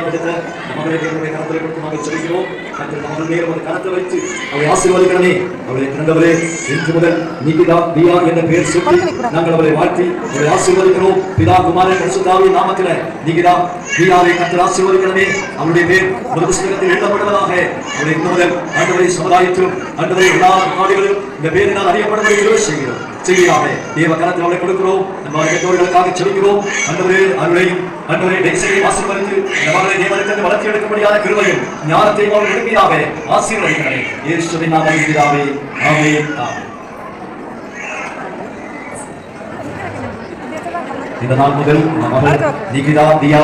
கிருபையாய் மகள் மேல் ஒரு கரத்தை வைத்து அவளை ஆசீர்வதிக்கணுமே. அவளை திறந்தவரே இன்று முதல் நிகிதா பியா என்ற பெயர் சொல்லி நாங்கள் அவளை வாழ்த்தி அவளை ஆசீர்வதிக்கிறோம் பிதா குமாரன் பரிசுத்தாவின் நாமத்தில் நிகிதா பியாவை கர்த்தர் அவளுடைய பேர் ஒரு புஸ்தகத்தில் எழுதப்படுவதாக அவளை இன்று முதல் ஆண்டவரை சமுதாயத்திலும் ஆண்டவரை எல்லா நாடுகளிலும் இந்த பேரினால் அறியப்படுவதை செய்கிறோம். செய்தியாக தேவ கரத்தில் அவளை கொடுக்கிறோம். நம்ம பெற்றோர்களுக்காக செலுக்கிறோம் அன்றவரே அருளையும் அன்றவரே டெக்ஸையும் ஆசீர்வதித்து இந்த மகளை தேவனுக்கு வளர்த்தி எடுக்க முடியாத கிருபையும் ஞானத்தை அவள் விரும்பியதாக ஆசீர்வதிக்கிறேன் இயேசுவின் நாம விரும்பியதாவே ஆமே ஆமென். இந்த நாள் முதல் நம்ம நிகிதா தியா